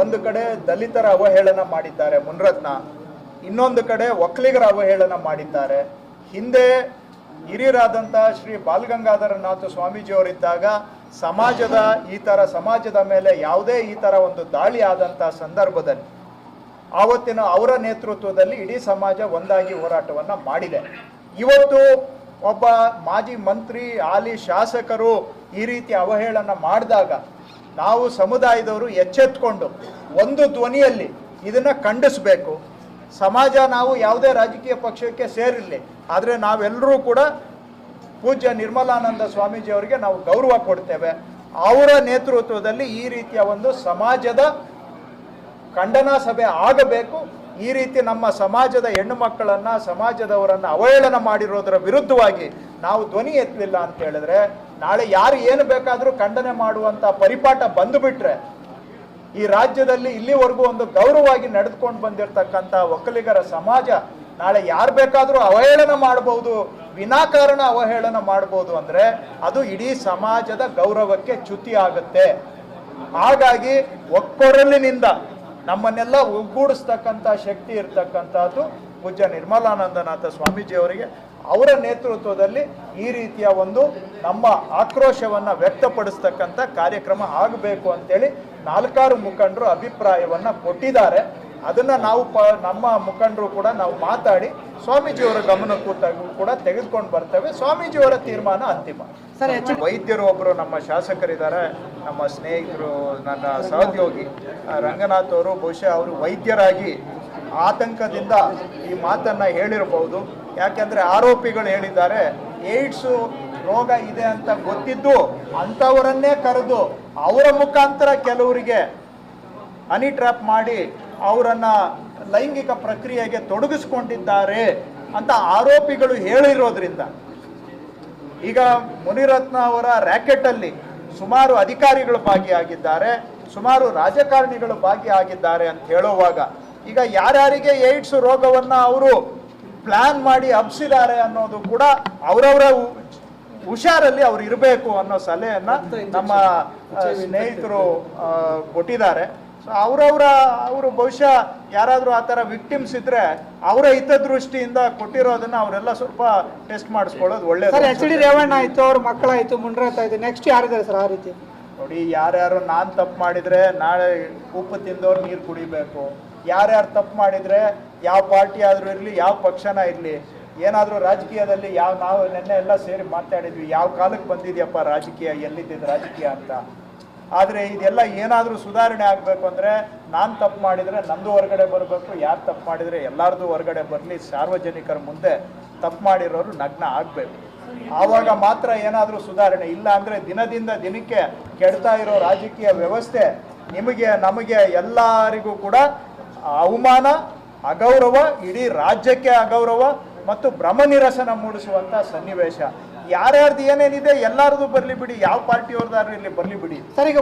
ಒಂದು ಕಡೆ ದಲಿತರ ಅವಹೇಳನ ಮಾಡಿದ್ದಾರೆ ಮುನ್ರತ್ನ, ಇನ್ನೊಂದು ಕಡೆ ಒಕ್ಕಲಿಗರ ಅವಹೇಳನ ಮಾಡಿದ್ದಾರೆ. ಹಿಂದೆ ಹಿರಿಯರಾದಂತಹ ಶ್ರೀ ಬಾಲಗಂಗಾಧರನಾಥ ಸ್ವಾಮೀಜಿಯವರಿದ್ದಾಗ ಸಮಾಜದ, ಈ ಥರ ಸಮಾಜದ ಮೇಲೆ ಯಾವುದೇ ಈ ಥರ ಒಂದು ದಾಳಿ ಆದಂಥ ಸಂದರ್ಭದಲ್ಲಿ ಆವತ್ತಿನ ಅವರ ನೇತೃತ್ವದಲ್ಲಿ ಇಡೀ ಸಮಾಜ ಒಂದಾಗಿ ಹೋರಾಟವನ್ನು ಮಾಡಿದೆ. ಇವತ್ತು ಒಬ್ಬ ಮಾಜಿ ಮಂತ್ರಿ, ಹಾಲಿ ಶಾಸಕರು ಈ ರೀತಿ ಅವಹೇಳನ ಮಾಡಿದಾಗ ನಾವು ಸಮುದಾಯದವರು ಎಚ್ಚೆತ್ಕೊಂಡು ಒಂದು ಧ್ವನಿಯಲ್ಲಿ ಇದನ್ನು ಖಂಡಿಸಬೇಕು. ಸಮಾಜ ನಾವು ಯಾವುದೇ ರಾಜಕೀಯ ಪಕ್ಷಕ್ಕೆ ಸೇರಿರಲಿ, ಆದರೆ ನಾವೆಲ್ಲರೂ ಕೂಡ ಪೂಜ್ಯ ನಿರ್ಮಲಾನಂದ ಸ್ವಾಮೀಜಿ ಅವರಿಗೆ ನಾವು ಗೌರವ ಕೊಡ್ತೇವೆ. ಅವರ ನೇತೃತ್ವದಲ್ಲಿ ಈ ರೀತಿಯ ಒಂದು ಸಮಾಜದ ಖಂಡನಾ ಸಭೆ ಆಗಬೇಕು. ಈ ರೀತಿ ನಮ್ಮ ಸಮಾಜದ ಹೆಣ್ಣು ಮಕ್ಕಳನ್ನ, ಸಮಾಜದವರನ್ನ ಅವಹೇಳನ ಮಾಡಿರೋದರ ವಿರುದ್ಧವಾಗಿ ನಾವು ಧ್ವನಿ ಎತ್ತಲಿಲ್ಲ ಅಂತ ಹೇಳಿದ್ರೆ ನಾಳೆ ಯಾರು ಏನು ಬೇಕಾದರೂ ಖಂಡನೆ ಮಾಡುವಂತ ಪರಿಪಾಠ ಬಂದುಬಿಟ್ರೆ ಈ ರಾಜ್ಯದಲ್ಲಿ ಇಲ್ಲಿವರೆಗೂ ಒಂದು ಗೌರವವಾಗಿ ನಡೆದುಕೊಂಡು ಬಂದಿರತಕ್ಕಂಥ ಒಕ್ಕಲಿಗರ ಸಮಾಜ ನಾಳೆ ಯಾರು ಬೇಕಾದರೂ ಅವಹೇಳನ ಮಾಡಬಹುದು, ವಿನಾಕಾರಣ ಅವಹೇಳನ ಮಾಡಬಹುದು ಅಂದ್ರೆ ಅದು ಇಡೀ ಸಮಾಜದ ಗೌರವಕ್ಕೆ ಚ್ಯುತಿ ಆಗುತ್ತೆ. ಹಾಗಾಗಿ ಒಕ್ಕೊರಲಿನಿಂದ ನಮ್ಮನ್ನೆಲ್ಲ ಒಗ್ಗೂಡಿಸ್ತಕ್ಕಂಥ ಶಕ್ತಿ ಇರ್ತಕ್ಕಂಥದ್ದು ಪೂಜ್ಯ ನಿರ್ಮಲಾನಂದನಾಥ ಸ್ವಾಮೀಜಿಯವರಿಗೆ. ಅವರ ನೇತೃತ್ವದಲ್ಲಿ ಈ ರೀತಿಯ ಒಂದು ನಮ್ಮ ಆಕ್ರೋಶವನ್ನು ವ್ಯಕ್ತಪಡಿಸ್ತಕ್ಕಂಥ ಕಾರ್ಯಕ್ರಮ ಆಗಬೇಕು ಅಂತೇಳಿ ನಾಲ್ಕಾರು ಮುಖಂಡರು ಅಭಿಪ್ರಾಯವನ್ನು ಕೊಟ್ಟಿದ್ದಾರೆ. ಅದನ್ನ ನಾವು ಪ ನಮ್ಮ ಮುಖಂಡರು ಕೂಡ ನಾವು ಮಾತಾಡಿ ಸ್ವಾಮೀಜಿಯವರ ಗಮನಕ್ಕೂ ತಗ- ಕೂಡ ತೆಗೆದುಕೊಂಡು ಬರ್ತೇವೆ. ಸ್ವಾಮೀಜಿಯವರ ತೀರ್ಮಾನ ಅಂತಿಮ. ವೈದ್ಯರು ಒಬ್ಬರು ನಮ್ಮ ಶಾಸಕರಿದ್ದಾರೆ ನಮ್ಮ ಸ್ನೇಹಿತರು ನನ್ನ ಸಹೋದ್ಯೋಗಿ ರಂಗನಾಥ್ ಅವರು ಬಹುಶಃ ಅವರು ವೈದ್ಯರಾಗಿ ಆತಂಕದಿಂದ ಈ ಮಾತನ್ನ ಹೇಳಿರಬಹುದು. ಯಾಕೆಂದ್ರೆ ಆರೋಪಿಗಳು ಹೇಳಿದ್ದಾರೆ, ಏಡ್ಸು ರೋಗ ಇದೆ ಅಂತ ಗೊತ್ತಿದ್ದು ಅಂಥವರನ್ನೇ ಕರೆದು ಅವರ ಮುಖಾಂತರ ಕೆಲವರಿಗೆ ಹನಿ ಟ್ರ್ಯಾಪ್ ಮಾಡಿ ಅವರನ್ನು ಲೈಂಗಿಕ ಪ್ರಕ್ರಿಯೆಗೆ ತೊಡಗಿಸ್ಕೊಂಡಿದ್ದಾರೆ ಅಂತ ಆರೋಪಿಗಳು ಹೇಳಿರೋದ್ರಿಂದ. ಈಗ ಮುನಿರತ್ನ ಅವರ ರ್ಯಾಕೆಟಲ್ಲಿ ಸುಮಾರು ಅಧಿಕಾರಿಗಳು ಭಾಗಿಯಾಗಿದ್ದಾರೆ, ಸುಮಾರು ರಾಜಕಾರಣಿಗಳು ಭಾಗಿಯಾಗಿದ್ದಾರೆ ಅಂತ ಹೇಳುವಾಗ ಈಗ ಯಾರ್ಯಾರಿಗೆ ಏಡ್ಸ್ ರೋಗವನ್ನ ಅವರು ಪ್ಲಾನ್ ಮಾಡಿ ಹಬ್ಸಿದ್ದಾರೆ ಅನ್ನೋದು ಕೂಡ ಅವರವರ ಹುಷಾರಲ್ಲಿ ಅವ್ರು ಇರಬೇಕು ಅನ್ನೋ ಸಲಹೆಯನ್ನ ನಮ್ಮ ಸ್ನೇಹಿತರು ಕೊಟ್ಟಿದ್ದಾರೆ. ಸೊ ಅವರವರ ಅವರು ಬಹುಶಃ ಯಾರಾದರೂ ಆ ಥರ ವಿಕ್ಟಿಮ್ಸ್ ಇದ್ರೆ ಅವರ ಹಿತದೃಷ್ಟಿಯಿಂದ ಕೊಟ್ಟಿರೋದನ್ನ ಅವರೆಲ್ಲ ಸ್ವಲ್ಪ ಟೆಸ್ಟ್ ಮಾಡಿಸ್ಕೊಳ್ಳೋದು ಒಳ್ಳೇದು ಎಚ್ ಡಿ ರೇವಣ್ಣ ಆಯ್ತು ಅವ್ರ ಮಕ್ಕಳಾಯ್ತು ಮುನ್ರತ್ ಇದೆ ನೆಕ್ಸ್ಟ್ ಯಾರಿದ್ದಾರೆ ಸರ್ ಆ ರೀತಿ? ನೋಡಿ ಯಾರ್ಯಾರು ನಾನು ತಪ್ಪು ಮಾಡಿದ್ರೆ ನಾಳೆ ಉಪ್ಪು ತಿಂದವ್ರು ನೀರು ಕುಡಿಬೇಕು. ಯಾರ್ಯಾರು ತಪ್ಪು ಮಾಡಿದರೆ ಯಾವ ಪಾರ್ಟಿ ಆದರೂ ಇರಲಿ, ಯಾವ ಪಕ್ಷನ ಇರಲಿ, ಏನಾದರೂ ರಾಜಕೀಯದಲ್ಲಿ ಯಾವ ನಾವು ನಿನ್ನೆ ಎಲ್ಲ ಸೇರಿ ಮಾತಾಡಿದ್ವಿ, ಯಾವ ಕಾಲಕ್ಕೆ ಬಂದಿದೆಯಪ್ಪ ರಾಜಕೀಯ, ಎಲ್ಲಿದ್ದಿದ್ದು ರಾಜಕೀಯ ಅಂತ. ಆದರೆ ಇದೆಲ್ಲ ಏನಾದರೂ ಸುಧಾರಣೆ ಆಗಬೇಕು ಅಂದರೆ ನಾನು ತಪ್ಪು ಮಾಡಿದರೆ ನಂದು ಹೊರಗಡೆ ಬರಬೇಕು, ಯಾರು ತಪ್ಪು ಮಾಡಿದರೆ ಎಲ್ಲರದು ಹೊರಗಡೆ ಬರಲಿ, ಸಾರ್ವಜನಿಕರ ಮುಂದೆ ತಪ್ಪು ಮಾಡಿರೋರು ನಗ್ನ ಆಗಬೇಕು. ಆವಾಗ ಮಾತ್ರ ಏನಾದರೂ ಸುಧಾರಣೆ, ಇಲ್ಲ ಅಂದರೆ ದಿನದಿಂದ ದಿನಕ್ಕೆ ಕೆಡ್ತಾ ಇರೋ ರಾಜಕೀಯ ವ್ಯವಸ್ಥೆ ನಿಮಗೆ, ನಮಗೆ ಎಲ್ಲರಿಗೂ ಕೂಡ ಅವಮಾನ, ಅಗೌರವ, ಇಡೀ ರಾಜ್ಯಕ್ಕೆ ಅಗೌರವ ಮತ್ತು ಭ್ರಮ ನಿರಸನ ಮೂಡಿಸುವಂಥ ಸನ್ನಿವೇಶ. ಯಾರ್ಯಾರ್ದು ಏನೇನಿದೆ ಎಲ್ಲರದು ಬರ್ಲಿ ಬಿಡಿ, ಯಾವ ಪಾರ್ಟಿಯವ್ರದ್ದಾರು ಇಲ್ಲಿ ಬರ್ಲಿ ಬಿಡಿ. ಸರ್, ಈಗ